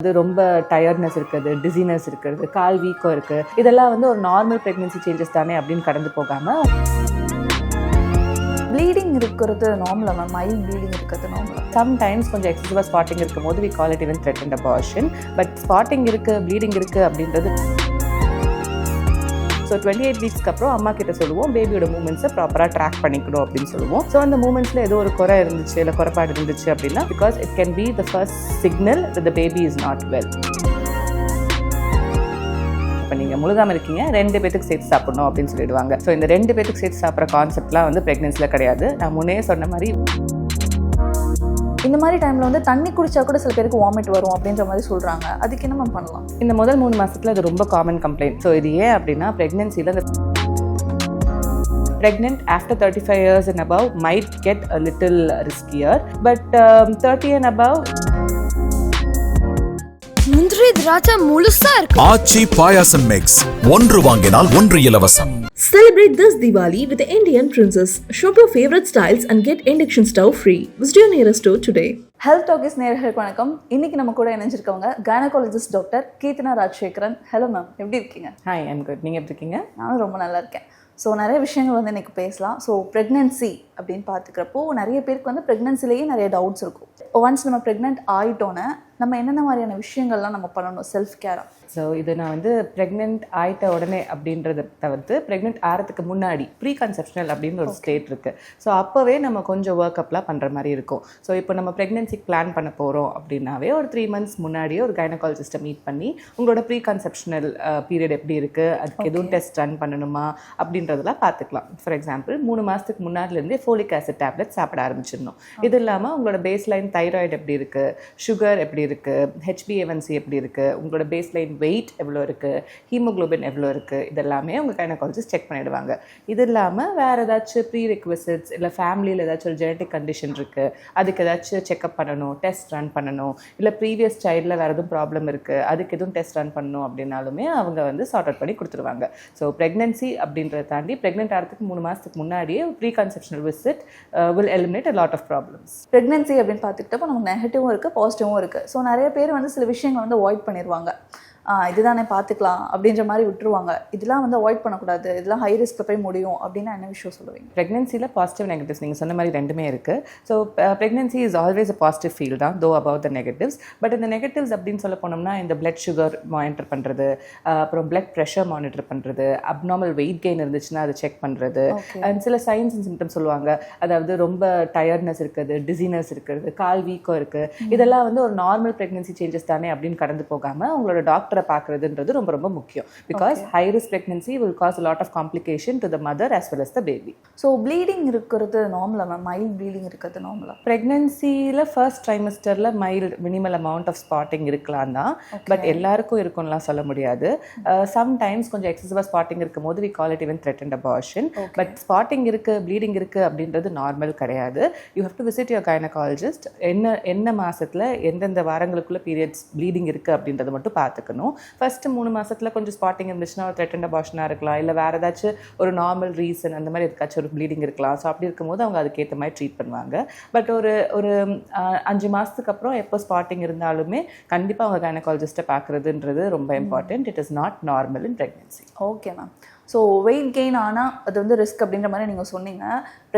அது ரொம்ப டயர்ட்னஸ் இருக்குது டிசினஸ் இருக்கிறது கால் வீக்கம் இருக்குது இதெல்லாம் வந்து ஒரு நார்மல் ப்ரெக்னென்சி சேஞ்சஸ் தானே அப்படின்னு கடந்து போகாமல் ப்ளீடிங் இருக்கிறது நார்மலா மேம் மைல்ட் ப்ளீடிங் இருக்கிறது நார்மலாக சம்டைம்ஸ் கொஞ்சம் எக்ஸசிவாக ஸ்பாட்டிங் இருக்கும் போது we call it even threat and abortion but spotting இருக்குது ப்ளீடிங் இருக்குது அப்படின்றது ஸோ டுவெண்ட்டி எயிட் வீக்ஸ்க்கு அப்புறம் அம்மா கிட்ட சொல்லுவோம் பேபியோட மூமெண்ட்ஸை ப்ராப்பராக ட்ராக் பண்ணிக்கணும் அப்படின்னு சொல்லுவோம். ஸோ அந்த மூமெண்ட்ஸில் ஏதோ ஒரு குறை இருந்துச்சு இல்லை குறைபாடு இருந்துச்சு அப்படின்னா because it can be the first signal the baby is not well இப்போ நீங்கள் முழுகாமல் இருக்கீங்க ரெண்டு பேத்துக்கு சேர்த்து சாப்பிடணும் அப்படின்னு சொல்லிடுவாங்க. ஸோ இந்த ரெண்டு பேத்துக்கு சேர்த்து சாப்பிட்ற கான்செப்ட்லாம் வந்து ப்ரெக்னென்சியில் கிடையாது. நான் முன்னே சொன்ன மாதிரி இந்த மாதிரி டைமில் வந்து தண்ணி குடிச்சா கூட சில பேருக்கு வாமிட் வரும் அப்படின்ற மாதிரி சொல்கிறாங்க அதுக்கு என்ன மேம் பண்ணலாம்? இந்த முதல் மூணு மாதத்தில் அது ரொம்ப காமன் கம்ப்ளைண்ட் ஸோ இது ஏன் அப்படின்னா ப்ரெக்னென்சியில் இந்த pregnant after 35 years and above might get a little riskier. But um, 30 and above திராட்சை முழுசா இருக்கு. ஆச்சி பாயாசம் மிக்ஸ் ஒன்று வாங்கினால் ஒன்று இலவசம். Celebrate this Diwali with the Indian Princess. Shop your favorite styles and get induction stove free. Visit your nearest store today. Health talkies நேர்களுக்கு வணக்கம். இன்னைக்கு நம்ம கூட இணைஞ்சிருக்கவங்க gynaecologist doctor Keerthana Rajasekaran. Hello ma'am எப்படி இருக்கீங்க? ஹாய் ஐம் குட் நீங்கள் எப்படி இருக்கீங்க? நானும் ரொம்ப நல்லா இருக்கேன். ஸோ நிறைய விஷயங்கள் வந்து இன்னைக்கு பேசலாம். ஸோ ப்ரெக்னென்சி அப்படின்னு பார்த்துக்கிறப்போ நிறைய பேருக்கு வந்து ப்ரெக்னென்சிலேயே நிறைய டவுட்ஸ் இருக்கும். ஒன்ஸ் நம்ம ப்ரெக்னென்ட் ஆகிட்டோன்னே நம்ம என்னென்ன மாதிரியான விஷயங்கள்லாம் நம்ம பண்ணணும்? செல்ஃப் கேராக ஸோ இது நான் வந்து ப்ரெக்னென்ட் ஆயிட்ட உடனே அப்படின்றத தவிர்த்து ப்ரெக்னென்ட் ஆகிறதுக்கு முன்னாடி ப்ரீ கன்செப்ஷனல் அப்படின்னு ஒரு ஸ்டேட் இருக்குது ஸோ அப்போவே நம்ம கொஞ்சம் ஒர்க் அப்லாம் பண்ணுற மாதிரி இருக்கும். ஸோ இப்போ நம்ம ப்ரெக்னென்சிக்கு பிளான் பண்ண போகிறோம் அப்படின்னாவே ஒரு த்ரீ மந்த்ஸ் முன்னாடியே ஒரு கைனகாலஜிஸ்ட்டை மீட் பண்ணி உங்களோட ப்ரீ கன்செப்ஷனல் பீரியட் எப்படி இருக்குது அதுக்கு எதுவும் டெஸ்ட் ரன் பண்ணணுமா? அப்படின்றதெல்லாம் பார்த்துக்கலாம். ஃபார் எக்ஸாம்பிள் மூணு மாதத்துக்கு முன்னாடிலேருந்தே ஃபோலிக் ஆசிட் டேப்லெட் சாப்பிட ஆரம்பிச்சிடணும். இது இல்லாமல் உங்களோட பேஸ் லைன் தைராய்டு எப்படி இருக்குது சுகர் எப்படி இருக்குது ஹெச்பிஏவன்சி எப்படி இருக்குது உங்களோட பேஸ் லைன் வெயிட் எவ்வளோ இருக்குது ஹீமோகுளோபின் எவ்வளோ இருக்குது இதெல்லாமே உங்கள் கைனகாலஜிஸ்ட் செக் பண்ணிடுவாங்க. இது இல்லாமல் வேறு ஏதாச்சும் ப்ரீ ரெக்வசிட்ஸ் இல்லை ஃபேமிலியில் ஏதாச்சும் ஒரு ஜெனட்டிக் கண்டிஷன் இருக்குது அதுக்கு ஏதாச்சும் செக்அப் பண்ணணும் டெஸ்ட் ரன் பண்ணணும் இல்லை ப்ரீவியஸ் சைல்டில் வேறு எதுவும் ப்ராப்ளம் இருக்குது அதுக்கு எதுவும் டெஸ்ட் ரன் பண்ணணும் அப்படின்னாலுமே அவங்க வந்து சார்ட் அவுட் பண்ணி கொடுத்துருவாங்க. ஸோ ப்ரெக்னென்சி அப்படின்றத தாண்டி ப்ரெக்னென்ட் ஆகிறதுக்கு மூணு மாதத்துக்கு முன்னாடியே pre conceptional visit will eliminate a lot of problems pregnancy அப்படின்னு பார்த்துக்கிட்டப்போ நமக்கு நெகட்டிவும் இருக்குது பாசிட்டிவும் இருக்குது ஸோ நிறைய பேர் வந்து சில விஷயங்கள் வந்து அவாய்ட் பண்ணிடுவாங்க இதுதானே பார்த்துக்கலாம் அப்படின்ற மாதிரி விட்டுருவாங்க. இதெல்லாம் வந்து அவாய்ட் பண்ணக்கூடாது. இதெல்லாம் ஹை ரிஸ்க்கில் போய் முடியும் அப்படின்னா என்ன விஷயம் சொல்லுவீங்க? ப்ரெக்னென்சியில் பாசிட்டிவ் நெகட்டிவ்ஸ் நீங்கள் சொன்ன மாதிரி ரெண்டுமே இருக்குது so pregnancy is always a positive feel தான் though about the negatives but இந்த நெகட்டிவ்ஸ் அப்படின்னு சொல்ல போனோம்னா இந்த பிளட் சுகர் மானிட்டர் பண்ணுறது அப்புறம் பிளட் ப்ரெஷர் மானிட்டர் பண்ணுறது அப்நார்மல் வெயிட் கெயின் இருந்துச்சுன்னா அதை செக் பண்ணுறது அண்ட் சில சைன்ஸ் அண்ட் சிம்டம்ஸ் சொல்லுவாங்க. அதாவது ரொம்ப டயர்ட்னஸ் இருக்குது டிசினஸ் இருக்கிறது கால் வீக்கம் இருக்குது இதெல்லாம் வந்து ஒரு நார்மல் ப்ரெக்னென்சி சேஞ்சஸ் தானே அப்படின்னு கடந்து போகாமல் உங்களோட டாக்டரை பார்க்குறதுன்றது ரொம்ப ரொம்ப முக்கியம். Because high risk pregnancy will cause lot of complication to the mother as well as the baby. So bleeding இருக்கிறது நார்மலா மேம் மைல்ட் ப்ளீடிங் இருக்கிறது நார்மலா ப்ரெக்னென்சியில் first ட்ரைமஸ்டரில் mild minimal amount of spotting இருக்கலாம் தான். பட் எல்லாருக்கும் இருக்கும்லாம் சொல்ல முடியாது. சம்டைம்ஸ் கொஞ்சம் எக்ஸசிவாக ஸ்பாட்டிங் இருக்கும் போது we call it even threat and abortion but spotting இருக்குது ப்ளீடிங் இருக்குது அப்படின்றது நார்மல் கிடையாது. You have to visit your gynaecologist என்ன என்ன மாசத்துல எந்தெந்த வாரங்களுக்குள்ள பீரியட்ஸ் ப்ளீடிங் இருக்குது அப்படின்றத மட்டும் பார்த்துக்கணும். ஃபர்ஸ்ட் மூணு மாசத்துல கொஞ்சம் ஸ்பாட்டிங் இருந்துச்சுன்னா ஒரு த்ரெட் அண்ட் அபார்ஷனாக இருக்கலாம். இல்லை வேறு ஏதாச்சும் ஒரு நார்மல் ரீசன் அந்த மாதிரி இருக்காச்சும் ஒரு ப்ளீடிங் இருக்கலாம். ஸோ அப்படி இருக்கும்போது அவங்க அதுக்கேற்ற மாதிரி ட்ரீட் பண்ணுவாங்க. பட் ஒரு ஒரு அஞ்சு மாதத்துக்கு அப்புறம் எப்போ ஸ்பாட்டிங் இருந்தாலுமே கண்டிப்பாக அவங்க கைனகாலஜிஸ்ட்டை பார்க்குறதுன்றது ரொம்ப important it is not normal in pregnancy okay ma'am so weight gain ஆனால் அது வந்து ரிஸ்க் அப்படின்ற மாதிரி நீங்கள் சொன்னீங்க.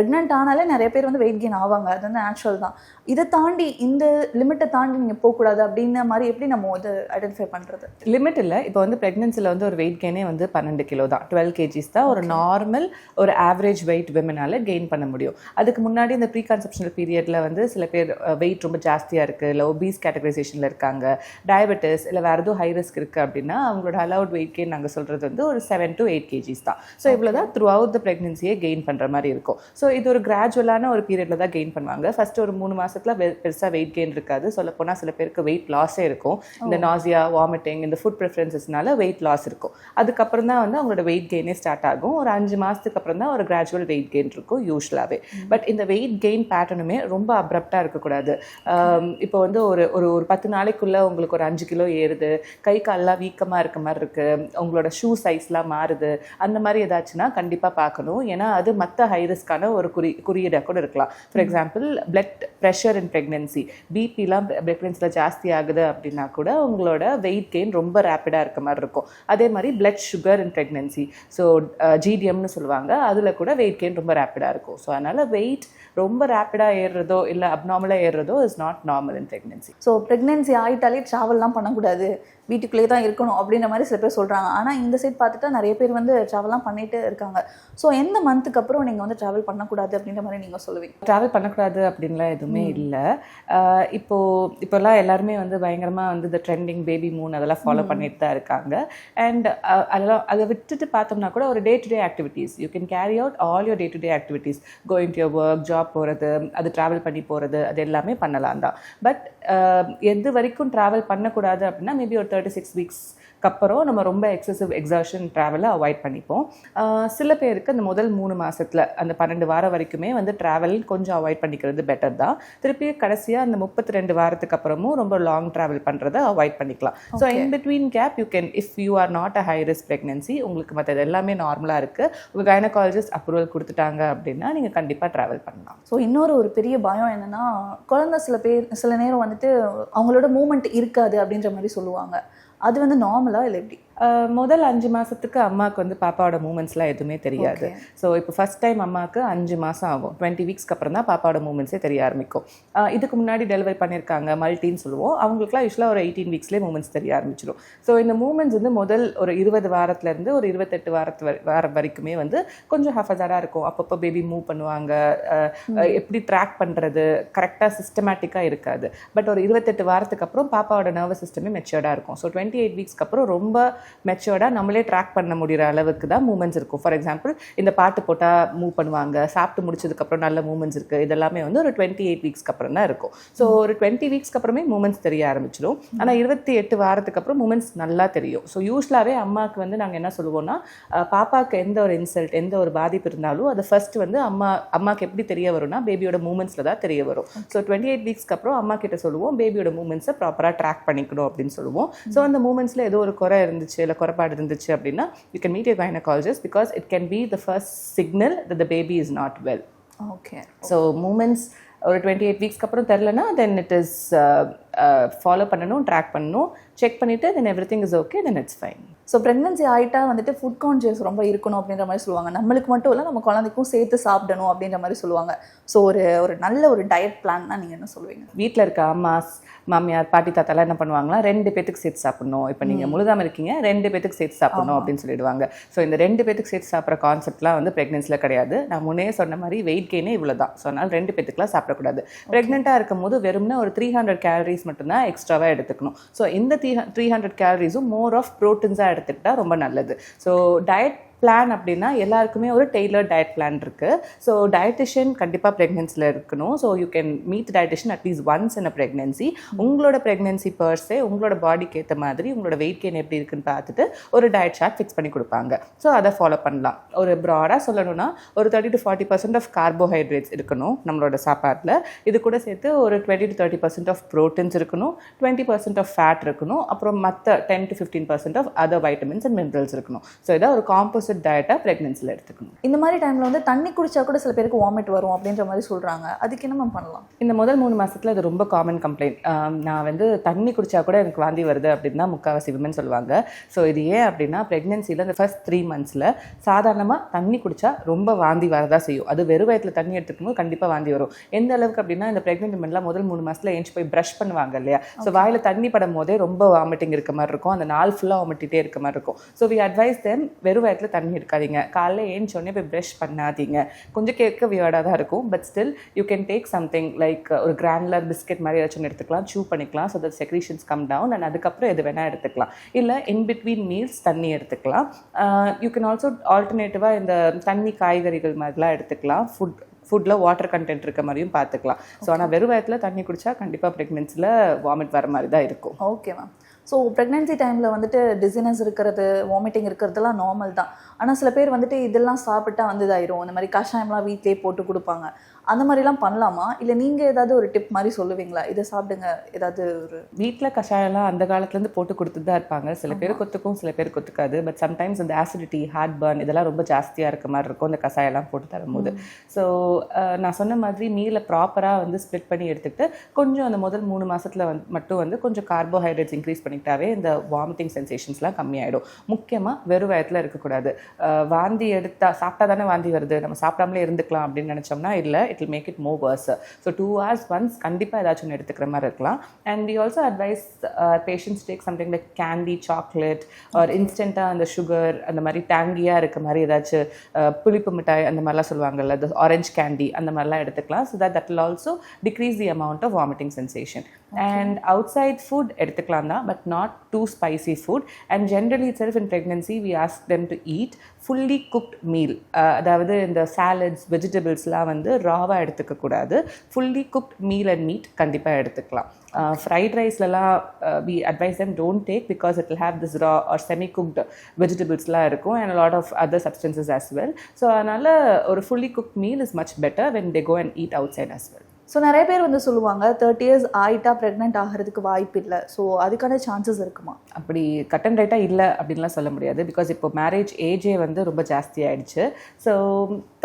ப்ரெக்னென்ட் ஆனாலே நிறைய பேர் வந்து வெயிட் கெயின் ஆவாங்க. அது வந்து நேச்சுரல் தான். இதை தாண்டி இந்த லிமிட்டை தாண்டி நீங்கள் போகக்கூடாது அப்படின்ற மாதிரி எப்படி நம்ம இது ஐடென்டிஃபை பண்ணுறது லிமிட் இல்லை. இப்போ வந்து ப்ரெக்னென்சியில் வந்து ஒரு வெயிட் கெயினே வந்து பன்னெண்டு கிலோ தான். டுவெல் கேஜிஸ் தான் ஒரு நார்மல் ஒரு ஆவரேஜ் வெயிட் விமனால கெயின் பண்ண முடியும். அதுக்கு முன்னாடி இந்த ப்ரீ கன்செப்ஷனல் பீரியடில் வந்து சில பேர் வெயிட் ரொம்ப ஜாஸ்தியாக இருக்குது இல்லை ஒபீஸ் கேட்டகரைசேஷனில் இருக்காங்க. டயபெட்டிஸ் இல்லை வேறு எதுவும் ஹை ரிஸ்க் இருக்குது அப்படின்னா அவங்களோட அலவுட் வெயிட் கெயின் நாங்கள் சொல்கிறது வந்து ஒரு செவன் டு எயிட் கேஜிஸ் தான். ஸோ இவ்வளோ தான் த்ரூ அவுட் த ப்ரெக்னென்சியே கெயின் பண்ணுற மாதிரி இருக்கும். ஸோ இது ஒரு கிராஜுவலான ஒரு பீரியடில் தான் கெயின் பண்ணுவாங்க. ஃபர்ஸ்ட் ஒரு மூணு மாசத்துல வெ பெருசாக வெயிட் கெயின் இருக்காது. சொல்ல போனால் சில பேருக்கு வெயிட் லாஸே இருக்கும். இந்த நாசியா வாமிட்டிங் இந்த ஃபுட் ப்ரிஃபரன்சஸ்னால வெயிட் லாஸ் இருக்கும். அதுக்கப்புறம் தான் வந்து அவங்களோட வெயிட் கெயினே ஸ்டார்ட் ஆகும். ஒரு அஞ்சு மாதத்துக்கு அப்புறம் தான் ஒரு கிராஜுவல் வெயிட் கெயின் இருக்கும் யூஸ்வலாகவே பட் இந்த வெயிட் கெயின் பேட்டர்னுமே ரொம்ப அப்ரப்டாக இருக்கக்கூடாது. இப்போ வந்து ஒரு ஒரு ஒரு பத்து நாளைக்குள்ள உங்களுக்கு ஒரு அஞ்சு கிலோ ஏறுது. கை கால்லாம் வீக்கமாக இருக்க மாதிரி இருக்கு. உங்களோட ஷூ சைஸ்லாம் மாறுது. அந்த மாதிரி ஏதாச்சுன்னா கண்டிப்பாக பார்க்கணும். ஏன்னா அது மற்ற ஹை ஒரு குறி குறியீடாக கூட இருக்கலாம். For example blood pressure in pregnancy பிபிலாம் ப்ரெக்னென்சியில் ஜாஸ்தி ஆகுது அப்படின்னா கூட உங்களோட வெயிட் கெயின் ரொம்ப ரேப்பிடாக இருக்க மாதிரி இருக்கும். அதே மாதிரி blood sugar in pregnancy so ஜிடிஎம்னு சொல்லுவாங்க. அதில் கூட வெயிட் கெயின் ரொம்ப ரேப்பிடாக இருக்கும். ஸோ அதனால் வெயிட் ரொம்ப ரேப்பிடாக ஏறுறதோ இல்லை அப்நார்மலாக ஏறுறதோ is not normal in pregnancy so pregnancy ஆகிட்டாலே ட்ராவல்லாம் பண்ணக்கூடாது. வீட்டுக்குள்ளேயே தான் இருக்கணும் அப்படின்ற மாதிரி சில பேர் சொல்கிறாங்க ஆனால் இந்த சைட் பார்த்துட்டா நிறைய பேர் வந்து ட்ராவல்லாம் பண்ணிட்டு இருக்காங்க. ஸோ எந்த மந்த்துக்கு அப்புறம் நீங்கள் வந்து ட்ராவல் பண்ண பண்ணக்கூடாது அப்படின்ற மாதிரி நீங்கள் சொல்லுவீங்க. ட்ராவல் பண்ணக்கூடாது அப்படின்லாம் எதுவுமே இல்லை. இப்போ இப்போல்லாம் எல்லாருமே வந்து பயங்கரமாக வந்து இந்த ட்ரெண்டிங் பேபி மூன் அதெல்லாம் ஃபாலோ பண்ணிட்டு தான் இருக்காங்க. அண்ட் அதெல்லாம் அதை விட்டுட்டு பார்த்தோம்னா கூட ஒரு day to day activities you can carry out all your day to day activities going to your work job போகிறது அது ட்ராவல் பண்ணி போகிறது அது எல்லாமே பண்ணலாம் தான். பட் எது வரைக்கும் ட்ராவல் பண்ணக்கூடாது அப்படின்னா மேபி ஒரு தேர்ட்டி சிக்ஸ் வீக்ஸ் அப்புறம் நம்ம ரொம்ப எக்ஸசிவ் எக்ஸர்ஷன் ட்ராவலை அவாய்ட் பண்ணிப்போம். சில பேருக்கு அந்த முதல் மூணு மாசத்துல அந்த பன்னெண்டு வாரம் வரைக்குமே வந்து ட்ராவல் கொஞ்சம் அவாய்ட் பண்ணிக்கிறது பெட்டர் தான். திருப்பி கடைசியாக அந்த முப்பத்தி ரெண்டு வாரத்துக்கு அப்புறமும் ரொம்ப லாங் ட்ராவல் பண்ணுறதை அவாய்ட் பண்ணிக்கலாம். So in between gap you can if you are not a high risk pregnancy உங்களுக்கு மற்றது எல்லாமே நார்மலாக இருக்குது உங்கள் கைனகாலஜிஸ்ட் அப்ரூவல் கொடுத்துட்டாங்க அப்படின்னா நீங்கள் கண்டிப்பாக ட்ராவல் பண்ணலாம். ஸோ இன்னொரு ஒரு பெரிய பயம் என்னன்னா குழந்தை சில பேர் சில நேரம் வந்துட்டு அவங்களோட மூமெண்ட் இருக்காது அப்படின்ற மாதிரி சொல்லுவாங்க. அது வந்து நார்மலா இல்லை எப்படி முதல் அஞ்சு மாசத்துக்கு அம்மாவுக்கு வந்து பாப்பாவோட மூமெண்ட்ஸ்லாம் எதுவுமே தெரியாது. ஸோ இப்போ ஃபர்ஸ்ட் டைம் அம்மாவுக்கு அஞ்சு மாதம் ஆகும். டுவெண்ட்டி வீக்ஸ்க்கு அப்புறம் தான் பாப்பாவோட மூமெண்ட்ஸே தெரிய ஆரம்பிக்கும். இதுக்கு முன்னாடி டெலிவரி பண்ணியிருக்காங்க மல்டின்னு சொல்லுவோம். அவங்களுக்குலாம் யூஸ்வலாக ஒரு எயிட்டீன் வீக்ஸ்லேயே மூமெண்ட்ஸ் தெரிய ஆரம்பிச்சிடும். ஸோ இந்த மூமெண்ட்ஸ் வந்து முதல் ஒரு இருபது வாரத்துலேருந்து ஒரு இருபத்தெட்டு வாரத்து வரை- வாரம் வரைக்குமே வந்து கொஞ்சம் ஹஃபஸாடாக இருக்கும். அப்பப்போ பேபி மூவ் பண்ணுவாங்க. எப்படி ட்ராக் பண்ணுறது கரெக்டாக சிஸ்டமேட்டிக்காக இருக்காது. பட் ஒரு இருபத்தெட்டு வாரத்துக்கு அப்புறம் பாப்பாவோட நர்வஸ் சிஸ்டமே மெச்சூர்டாக இருக்கும். ஸோ டுவெண்ட்டி எயிட் வீக்ஸ்க்கு அப்புறம் ரொம்ப மெச்சோர்டாக நம்மளே ட்ராக் பண்ண முடிகிற அளவுக்கு தான் மூமெண்ட்ஸ் இருக்கும். ஃபார் எக்ஸாம்பிள் இந்த பாட்டு போட்டால் மூவ் பண்ணுவாங்க சாப்பிட்டு முடிச்சதுக்கப்புறம் நல்ல மூமெண்ட்ஸ் இருக்குது இதெல்லாமே வந்து ஒரு டுவெண்ட்டி எயிட் வீக்ஸ்க்கு அப்புறம் தான் இருக்கும். ஸோ ஒரு டுவெண்ட்டி வீக்ஸ்க்கு அப்புறமே மூமெண்ட்ஸ் தெரிய ஆரம்பிச்சிடும். ஆனால் இருபத்தி எட்டு வாரத்துக்கு அப்புறம் மூமெண்ட்ஸ் நல்லா தெரியும். ஸோ யூஸ்வலாகவே அம்மாவுக்கு வந்து நாங்கள் என்ன சொல்லுவோம்னா பாப்பாவுக்கு எந்த ஒரு இன்சல்ட் எந்த ஒரு பாதிப்பு இருந்தாலும் அது ஃபர்ஸ்ட் வந்து அம்மா அம்மாவுக்கு எப்படி தெரிய வரும்னா பேபியோட மூமெண்ட்ஸில் தான் தெரிய வரும். ஸோ டுவெண்ட்டி எயிட் வீக்ஸ்க்கு அப்புறம் அம்மா கிட்ட சொல்லுவோம் பேபியோட மூமெண்ட்ஸை ப்ராப்பராக ட்ராக் பண்ணிக்கணும் அப்படின்னு சொல்லுவோம். ஸோ அந்த மூமெண்ட்ஸில் ஏதோ ஒரு குறை இருந்துச்சு இல்லை குறைபாடு இருந்துச்சு அப்படின்னா you can meet you gynaecologist because it can be the first signal the baby is not well okay so moments ஒரு டுவெண்ட்டி எயிட் வீக்ஸ்க்கு அப்புறம் தெரிலனா தென் இட் இஸ் ஃபாலோ பண்ணணும் ட்ராக் பண்ணணும். செக் பண்ணிவிட்டு then every thing is okay then it's fine so pregnancy ஆகிட்டா வந்துட்டு food conscious ரொம்ப இருக்கணும் அப்படின்ற மாதிரி சொல்லுவாங்க. நம்மளுக்கு மட்டும் இல்லை நம்ம குழந்தைக்கும் சேர்த்து சாப்பிடணும் அப்படின்ற மாதிரி சொல்லுவாங்க. ஸோ ஒரு ஒரு நல்ல ஒரு டயட் பிளான்னா நீங்கள் என்ன சொல்லுவீங்க? வீட்டில் இருக்க அம்மாஸ் மாமியார் பாட்டி தாத்தாலாம் என்ன பண்ணுவாங்களா ரெண்டு பேத்துக்கு சேர்த்து சாப்பிடணும். இப்போ நீங்கள் முழுதாம இருக்கீங்க ரெண்டு பேத்துக்கு சேர்த்து சாப்பிடணும் அப்படின்னு சொல்லிடுவாங்க. ஸோ இந்த ரெண்டு பேத்துக்கு சேர்த்து சாப்பிட்ற கான்செப்ட்லாம் வந்து ப்ரெக்னென்சியில் கிடையாது. நான் முன்னே சொன்ன மாதிரி வெயிட் கெயினே இவ்வளோ தான் ஸோ அதனால் ரெண்டு பேத்துக்குலாம் சாப்பிடக்கூடாது. ப்ரெக்னெண்ட்டாக இருக்கும் போது வெறும்னா ஒரு த்ரீ ஹண்ட்ரட் கேலரிஸ் மட்டும்தான் எக்ஸ்ட்ராவாக எடுத்துக்கணும். ஸோ இந்த த்ரீ த்ரீ ஹண்ட்ரட் கேலரிஸும் மோர் ஆஃப் ப்ரோட்டீன்ஸாக எடுத்துக்கிட்டா ரொம்ப நல்லது. ஸோ டயட் பிளான் அப்படின்னா எல்லாருக்குமே ஒரு டெய்லர் டயட் பிளான் இருக்குது ஸோ டயட்டிஷியன் கண்டிப்பாக ப்ரெக்னென்சியில் இருக்கணும். So you can meet dietitian at least once in a pregnancy உங்களோட ப்ரெக்னென்சி பர்ஸே உங்களோட பாடிக்கு ஏற்ற மாதிரி உங்களோட வெயிட் கெயின் எப்படி இருக்குன்னு பார்த்துட்டு ஒரு டயட் சார்ட் ஃபிக்ஸ் பண்ணி கொடுப்பாங்க. ஸோ அதை ஃபாலோ பண்ணலாம். ஒரு ப்ராடாக சொல்லணும்னா ஒரு thirty to forty percent of carbohydrates இருக்கணும் நம்மளோட சாப்பாட்டில். இது கூட சேர்த்து ஒரு twenty to thirty percent of proteins இருக்கணும் டுவெண்ட்டி பர்சன்ட் ஆஃப் ஃபேட் இருக்கணும் அப்புறம் மற்ற ten to fifteen percent of other vitamins and minerals இருக்கணும். ஸோ இதை ஒரு காம்போசிட் டயட்டாக ப்ரெக்னென்சியில் எடுத்துக்கணும். இந்த மாதிரி டைமில் வந்து தண்ணி குடிச்சா கூட சில பேருக்கு வாமிட் வரும் அப்படின்ற மாதிரி சொல்கிறாங்க அதுக்கு என்ன மேம் பண்ணலாம்? இந்த முதல் மூணு மாசத்துல அது ரொம்ப காமன் கம்ப்ளைண்ட் நான் வந்து தண்ணி குடிச்சா கூட எனக்கு வாந்தி வருது அப்படின்னு தான் முக்கால்வாசி விமன் சொல்லுவாங்க. ஸோ இது ஏன் அப்படின்னா ப்ரெக்னென்சியில் இந்த ஃபர்ஸ்ட் த்ரீ மந்த்ஸில் சாதாரணமாக தண்ணி குடிச்சா ரொம்ப வாந்தி வரதா செய்யும். அது வெறும் வயத்தில் தண்ணி எடுத்துக்கணும் கண்டிப்பாக வாந்தி வரும். எந்த அளவுக்கு அப்படின்னா இந்த ப்ரெக்னென்ட் விமன்லாம் முதல் மூணு மாசத்துல ஏஞ்சி போய் ப்ரஷ் பண்ணுவாங்க இல்லையா? ஸோ வாயில் தண்ணி படும் போதே ரொம்ப வாமிட்டிங் இருக்க மாதிரி இருக்கும். அந்த நாள் ஃபுல்லாக வாமிட்டிட்டே இருக்க மாதிரி இருக்கும். ஸோ வி அட்வைஸ் தென் வெறும் வயத்தில் தண்ணி எடுக்காதீங்க காலைல ஏன்னு போய் ப்ரஷ் பண்ணாதீங்க. கொஞ்சம் கேட்க வியர்டாக தான் இருக்கும். But still you can take something like ஒரு கிரானுலர் பிஸ்கெட் மாதிரி ஏதாச்சும் எடுத்துக்கலாம். சூ பண்ணிக்கலாம். So that secretions come down and அதுக்கப்புறம் எது வேணால் எடுத்துக்கலாம். இல்லை இன் பிட்வீன் மீல்ஸ் தண்ணி எடுத்துக்கலாம். யூ கேன் ஆல்சோ ஆல்டர்னேட்டிவாக இந்த தண்ணி காய்கறிகள் மாதிரிலாம் எடுத்துக்கலாம். ஃபுட் ஃபுட்டில் வாட்டர் கண்டென்ட் இருக்க மாதிரியும் பார்த்துக்கலாம். ஸோ ஆனால் வெறும் வயத்தில் தண்ணி குடிச்சா கண்டிப்பாக ப்ரெக்னென்சியில் வாமிட் வர மாதிரி தான் இருக்கும். ஓகே மேம் ஸோ ப்ரெக்னென்சி டைமில் வந்துட்டு டிசினஸ் இருக்கிறது வாமிட்டிங் இருக்கிறதுலாம் நார்மல் தான். ஆனால் சில பேர் வந்துட்டு இதெல்லாம் சாப்பிட்டா வந்து இதாயிரும். இந்த மாதிரி கஷாயம்லாம் வீட்டிலேயே போட்டு கொடுப்பாங்க. அந்த மாதிரிலாம் பண்ணலாமா? இல்லை நீங்கள் ஏதாவது ஒரு டிப் மாதிரி சொல்லுவீங்களா? இதை சாப்பிடுங்க. ஏதாவது ஒரு வீட்டில் கஷாயம்லாம் அந்த காலத்துலேருந்து போட்டு கொடுத்துட்டு தான் இருப்பாங்க. சில பேர் கொத்துக்கும் சில பேர் கொத்துக்காது. பட் சம்டைம்ஸ் இந்த ஆசிடிட்டி ஹார்ட் பர்ன் இதெல்லாம் ரொம்ப ஜாஸ்தியாக இருக்க மாதிரி இருக்கும். இந்த கஷாயம்லாம் போட்டு தரும்போது. ஸோ நான் சொன்ன மாதிரி மீலை ப்ராப்பராக வந்து ஸ்ப்ளிட் பண்ணி எடுத்துக்கிட்டு கொஞ்சம் அந்த முதல் மூணு மாசத்துல வந்து மட்டும் வந்து கொஞ்சம் கார்போஹைட்ரேட்ஸ் இன்க்ரீஸ் பண்ணிக்கிட்டாவே இந்த வாமிட்டிங் சென்சேஷன்ஸ்லாம் கம்மியாயிடும். முக்கியமாக வெறும் வயத்தில் இருக்கக்கூடாது. வாந்தி எடுத்தா சாப்பிட்டா தானே வாந்தி வருது. நம்ம சாப்பிடாமலே இருந்துக்கலாம் அப்படின்னு நினச்சோம்னா இல்லை it will make it more worse so two hours once கண்டிப்பாக ஏதாச்சும் ஒன்று எடுத்துக்கிற மாதிரி இருக்கலாம். And we also advise patients take something like candy chocolate or இன்ஸ்டண்ட்டாக அந்த சுகர் அந்த மாதிரி டேங்கியாக இருக்க மாதிரி ஏதாச்சும் அஹ், புளிப்பு மிட்டாய் அந்த மாதிரிலாம் சொல்லுவாங்கல்ல the ஆரஞ்ச் கேண்டி அந்த மாதிரிலாம் எடுத்துக்கலாம். So that that also decrease the amount of vomiting sensation and outside food எடுத்துக்கலாம் தான் but not too spicy food and generally itself in pregnancy we ask them to eat fully cooked meal அதாவது இந்த salads வெஜிடபிள்ஸ்லாம் வந்து ராவாக எடுத்துக்கக்கூடாது. Fully cooked meal and meat கண்டிப்பாக எடுத்துக்கலாம். Fried ரைஸ்லலாம் we advise them don't take because it will have this raw or semi cooked வெஜிடபிள்ஸ்லாம் இருக்கும் and lot of other substances as well so அதனால் ஒரு fully cooked meal is much better when they go and eat outside as well so நிறைய பேர் வந்து சொல்லுவாங்க thirty years ஆயிட்டா pregnant ஆகிறதுக்கு வாய்ப்பு இல்லை ஸோ அதுக்கான சான்சஸ் இருக்குமா? அப்படி கட் அண்ட் ரைட்டாக இல்லை அப்படின்லாம் சொல்ல முடியாது. பிகாஸ் இப்போ மேரேஜ் ஏஜே வந்து ரொம்ப ஜாஸ்தி ஆயிடுச்சு. So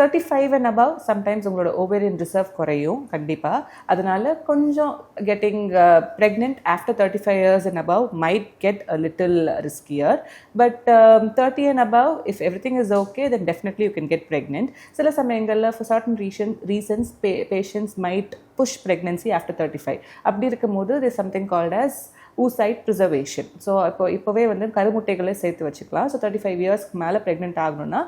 thirty five and above sometimes உங்களோட ஓவேரியன் ரிசர்வ் குறையும் கண்டிப்பாக அதனால கொஞ்சம் getting pregnant after thirty five years and above might get a little riskier but thirty and above if every thing is okay then definitely you can get pregnant சில சமயங்களில் for certain reason reasons pay patients might push pregnancy after thirty five அப்படி இருக்கும்போது இது something called as oocyte preservation so இப்போ இப்போவே வந்து கருமுட்டைகளை சேர்த்து வச்சுக்கலாம். ஸோ தேர்ட்டி ஃபைவ் இயர்ஸ்க்கு மேலே ப்ரெக்னென்ட் ஆகணும்னா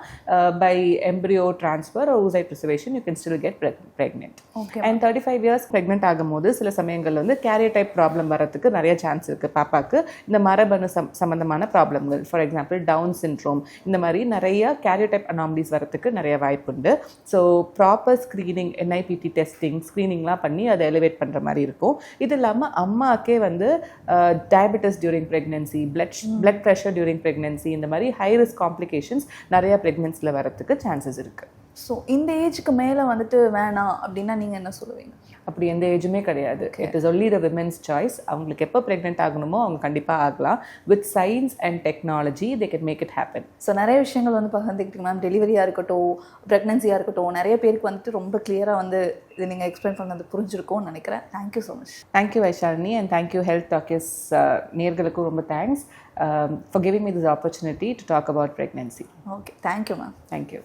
by embryo transfer oocyte preservation you can still get pregnant Okay. And thirty five years pregnant ஆகும்போது சில சமயங்கள்ல வந்து கேரியர் டைப் ப்ராப்ளம் வரதுக்கு நிறைய சான்ஸ் இருக்குது பாப்பாக்கு. இந்த மரபணு சம் சம்மந்தமான ப்ராப்ளம்கள் ஃபார் எக்ஸாம்பிள் டவுன் சின்ட்ரோம் இந்த மாதிரி நிறைய கேரியர் டைப் அனாமலிஸ் வரதுக்கு நிறைய வாய்ப்புண்டு so proper screening NIPT testing ஸ்க்ரீனிங்லாம் பண்ணி அதை எலிவேட் பண்ணுற மாதிரி இருக்கும். இது இல்லாமல் அம்மாக்கே வந்து diabetes during pregnancy blood blood pressure during pregnancy இந்த மாதிரி ஹை ரிஸ்க் காம்ப்ளிகேஷன்ஸ் நிறைய ப்ரெக்னென்சியில் வரத்துக்கு சான்சஸ் இருக்குது ஸோ இந்த ஏஜ்க்கு மேலே வந்துட்டு வேணாம் அப்படின்னா நீங்கள் என்ன சொல்லுவீங்க? அப்படி எந்த ஏஜுமே கிடையாது. It is only the women's choice அவங்களுக்கு எப்போ ப்ரெக்னென்ட் ஆகணுமோ அவங்க கண்டிப்பாக ஆகலாம். With science and technology they can make it happen so நிறைய விஷயங்கள் வந்து பகிர்ந்துக்கிட்டீங்க மேம் டெலிவரியாக இருக்கட்டும் ப்ரெக்னன்சியாக இருக்கட்டும் நிறைய பேருக்கு வந்துட்டு ரொம்ப கிளியராக வந்து இது நீங்கள் எக்ஸ்பிளைன் பண்ணது புரிஞ்சிருக்கும்னு நினைக்கிறேன். Thank you so much thank you Vaishalini and thank you health talkies நேர்களுக்கும் ரொம்ப thanks for giving me this opportunity to talk about pregnancy okay thank you ma'am thank you